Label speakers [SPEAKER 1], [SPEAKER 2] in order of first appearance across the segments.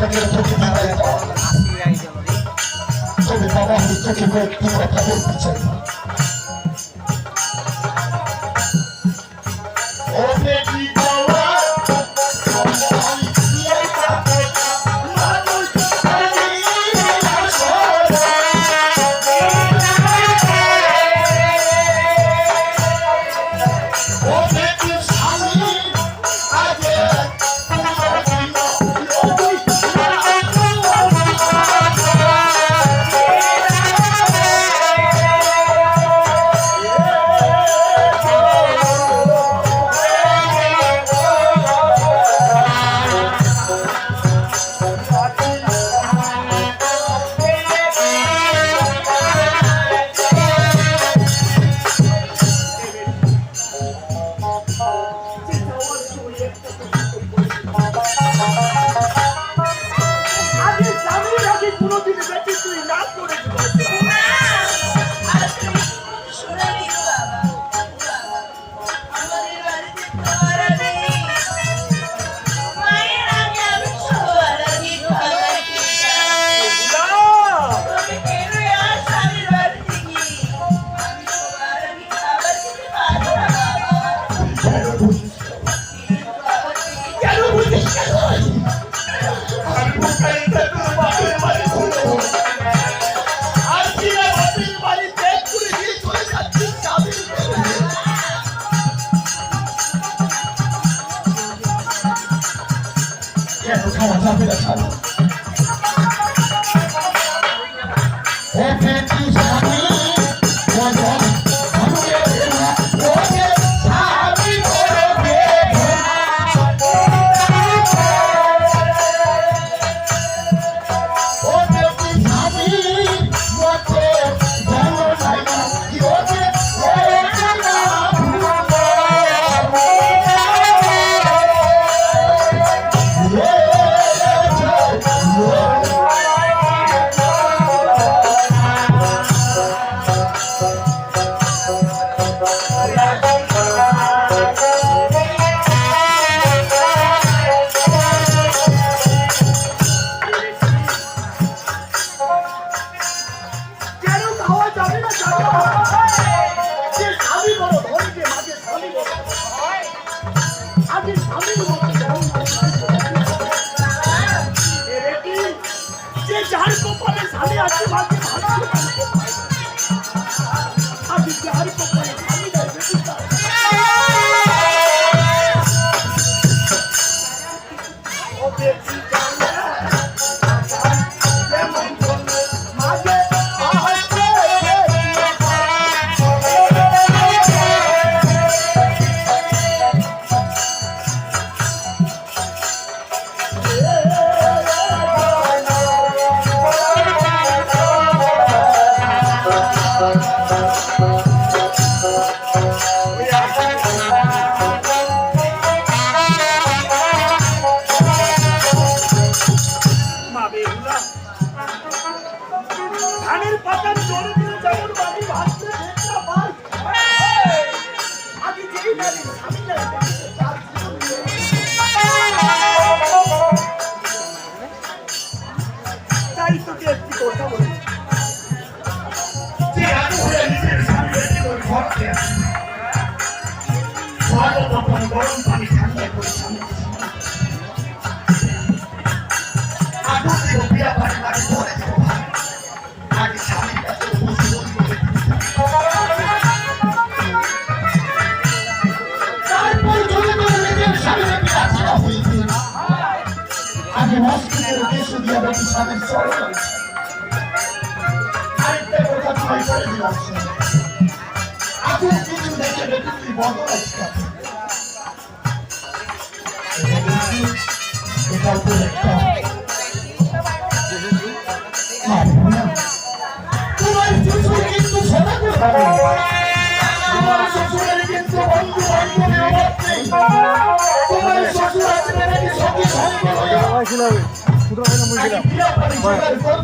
[SPEAKER 1] তবে বাবা আমি তোকে কয়েকটি কথা বলতে চাই
[SPEAKER 2] 开玩笑别吵 Gracias. ধানের পাতার জোরে দিলে যেমন বাড়ি ভাসতে দেখতে পাই আগে যেই নারী স্বামী নারী তাই তোকে একটি কথা বলি।
[SPEAKER 1] যে এত হয়ে নিজের স্বামী ঘরকে। গরম পানি ঠান্ডা করে স্বামী মোদী সাহেব সরকার আরেকটা কথা ছয় করে দিলাম আগুন দুদিন দেখে দেখেছি বদল আসছে এটা একটা তোমার শ্বশুর কিন্তু সেবা করতে শ্বশুরের কিন্তু বন্ধু বান্ধবের অভাব নেই তোমার শ্বশুর আসবে নাকি সঙ্গে সঙ্গে হয়ে আগে বিয়া বাড়ি জোগাড়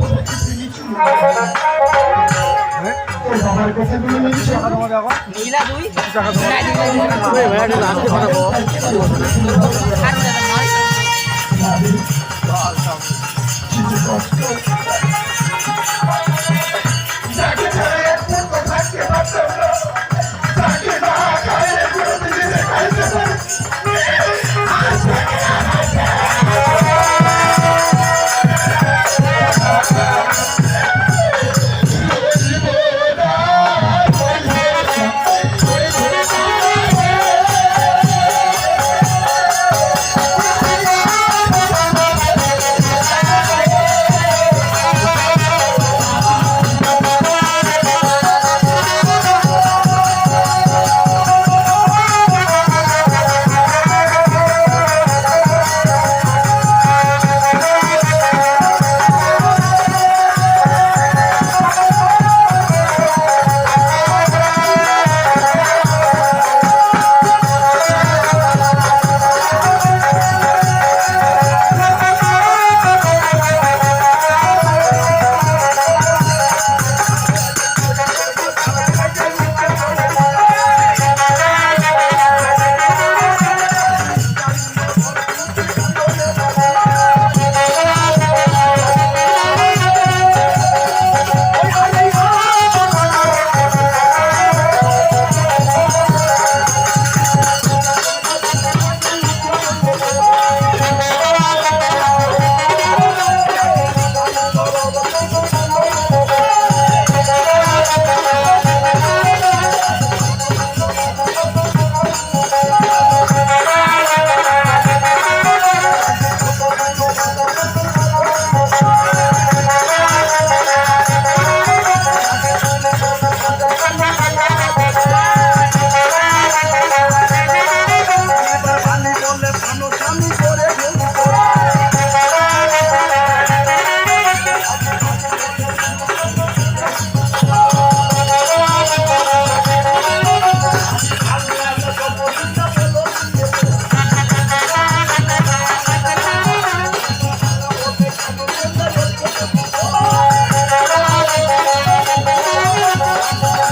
[SPEAKER 2] আগে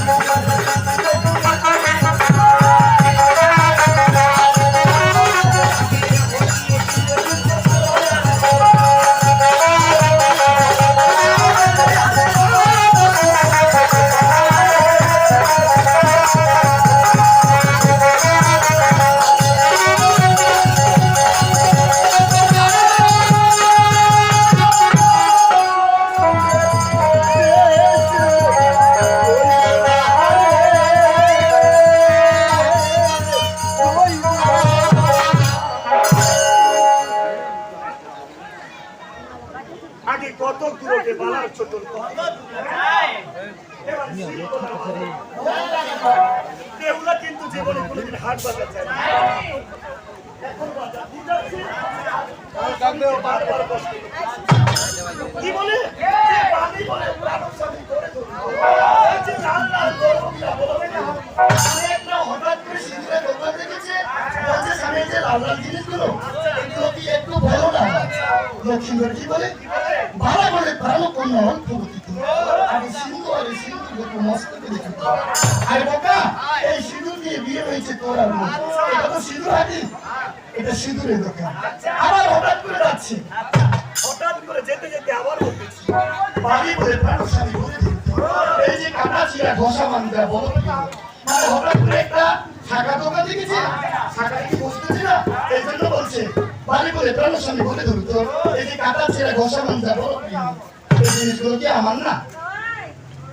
[SPEAKER 2] জীবনে কোনোদিন হাট যায় এখন কি বলে প্রাণস্বামী করে ধরবে। এই যে লাল লাল গরমটা বলবে না,
[SPEAKER 1] আমি একটা হঠাৎ করে সিঁদুরের দোকান দেখেছে, বলছে, "স্বামী, যে লাল লাল জিনিসগুলো, একটু ভালো না?" লক্ষ্মীধর কি বলে? ভালো বলে। আমি সিন্ধু এই মস্তকে দেখেছি। আর বোকা, এই সিঁদুর দিয়ে বিয়ে হয়েছে তোর আর এটা তো সিঁদুর হাটি, এটা সিঁদুরের দোকান। আবার হঠাৎ করে যাচ্ছে।
[SPEAKER 2] হঠাৎ করে যেতে যেতে আবার বলতেছি।
[SPEAKER 1] বাড়ি বলে প্রাণস্বামী বলে এই যে কাটা ছিঁড়া ঘষা বান্ধা বলো মানে হঠাৎ করে একটা শাখা দোকান দেখেছে। শাখায় কি বসতেছে না? এই জন্য বলছে বাড়ি বলে প্রাণস্বামী বলে ধরত এই যে কাটা ছিঁড়া ঘষা বলো এই জিনিসগুলো কি আমার না?